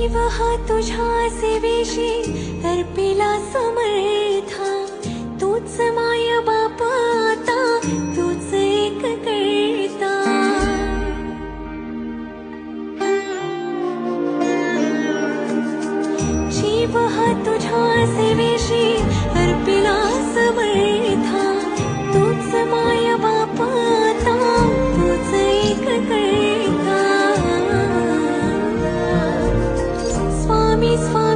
जीव हा तुझ्या सेवेशी अर्पिला समर्था. तूच माय बाप आता तूच एक करता. जीव हा अर्पिला समर्था peaceful